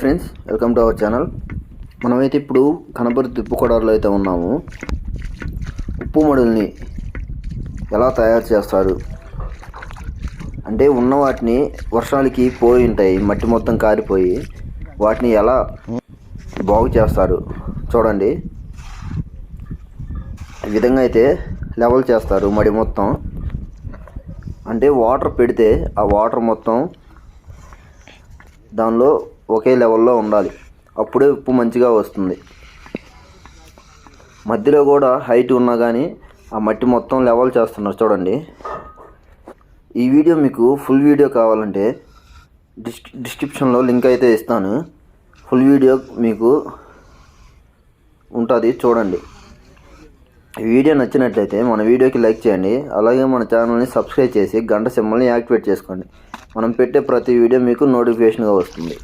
Friends welcome to our channel. మనమైతే ఇప్పుడు కనబరి ఉప్పు అయితే ఉన్నాము. ఉప్పు మడుల్ని ఎలా తయారు చేస్తారు? అంటే ఉన్న వాటిని వర్షాలకి పోయి ఉంటాయి మట్టి మొత్తం కారిపోయి వాటిని ఎలా బాగు చేస్తారు చూడండి. ఈ విధంగా అయితే లెవెల్ చేస్తారు మడి మొత్తం. అంటే వాటర్ పెడితే ఆ వాటర్ మొత్తం దానిలో ఒకే లెవెల్లో ఉండాలి. అప్పుడే ఉప్పు మంచిగా వస్తుంది. మధ్యలో కూడా హైట్ ఉన్నా కానీ ఆ మట్టి మొత్తం లెవెల్ చేస్తున్నారు చూడండి. ఈ వీడియో మీకు ఫుల్ వీడియో కావాలంటే డిస్ డిస్క్రిప్షన్లో లింక్ అయితే ఇస్తాను. ఫుల్ వీడియో మీకు ఉంటుంది చూడండి. ఈ వీడియో నచ్చినట్లయితే మన వీడియోకి లైక్ చేయండి. అలాగే మన ఛానల్ని సబ్స్క్రైబ్ చేసి గంట సింబల్ని యాక్టివేట్ చేసుకోండి. మనం పెట్టే ప్రతి వీడియో మీకు నోటిఫికేషన్గా వస్తుంది.